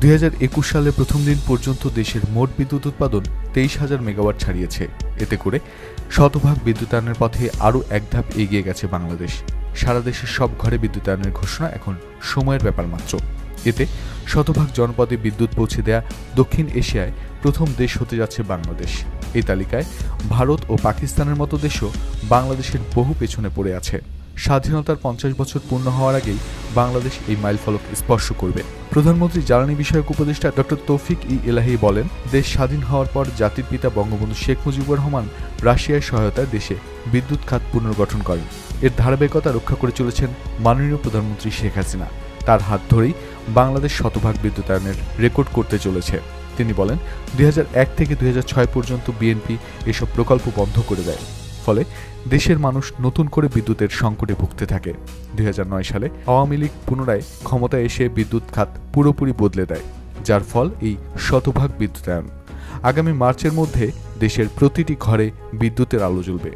দুই হাজার একুশ সালে প্রথম দিন পর্যন্ত দেশের মোট বিদ্যুৎ উৎপাদন তেইশ হাজার মেগাওয়াট ছাড়িয়েছে। এতে করে শতভাগ বিদ্যুতায়নের পথে আরও এক ধাপ এগিয়ে গেছে বাংলাদেশ। সারা দেশের সব ঘরে বিদ্যুতায়নের ঘোষণা এখন সময়ের ব্যাপার মাত্র। এতে শতভাগ জনপদে বিদ্যুৎ পৌঁছে দেয়া দক্ষিণ এশিয়ায় প্রথম দেশ হতে যাচ্ছে বাংলাদেশ। এই তালিকায় ভারত ও পাকিস্তানের মতো দেশও বাংলাদেশের বহু পেছনে পড়ে আছে। স্বাধীনতার পঞ্চাশ বছর পূর্ণ হওয়ার আগেই বাংলাদেশ এই মাইলফলক স্পর্শ করবে। প্রধানমন্ত্রী জ্বালানি বিষয়ক উপদেষ্টা ডক্টর তৌফিক ই এলাহি বলেন, দেশ স্বাধীন হওয়ার পর জাতির পিতা বঙ্গবন্ধু শেখ মুজিবুর রহমান রাশিয়ার সহায়তায় দেশে বিদ্যুৎ খাত পুনর্গঠন করেন। এর ধারাবাহিকতা রক্ষা করে চলেছেন মাননীয় প্রধানমন্ত্রী শেখ হাসিনা। তার হাত ধরেই বাংলাদেশ শতভাগ বিদ্যুতায়নের রেকর্ড করতে চলেছে। তিনি বলেন, দুই হাজার এক থেকে দুই হাজার ছয় পর্যন্ত বিএনপি এসব প্রকল্প বন্ধ করে দেয়। ফলে দেশের মানুষ নতুন করে বিদ্যুতের সংকটে ভুগতে থাকে। দুই হাজার নয় সালে আওয়ামী লীগ পুনরায় ক্ষমতায় এসে বিদ্যুৎ খাত পুরোপুরি বদলে দেয়, যার ফল এই শতভাগ বিদ্যুতায়ন। আগামী মার্চের মধ্যে দেশের প্রতিটি ঘরে বিদ্যুতের আলো জ্বলবে।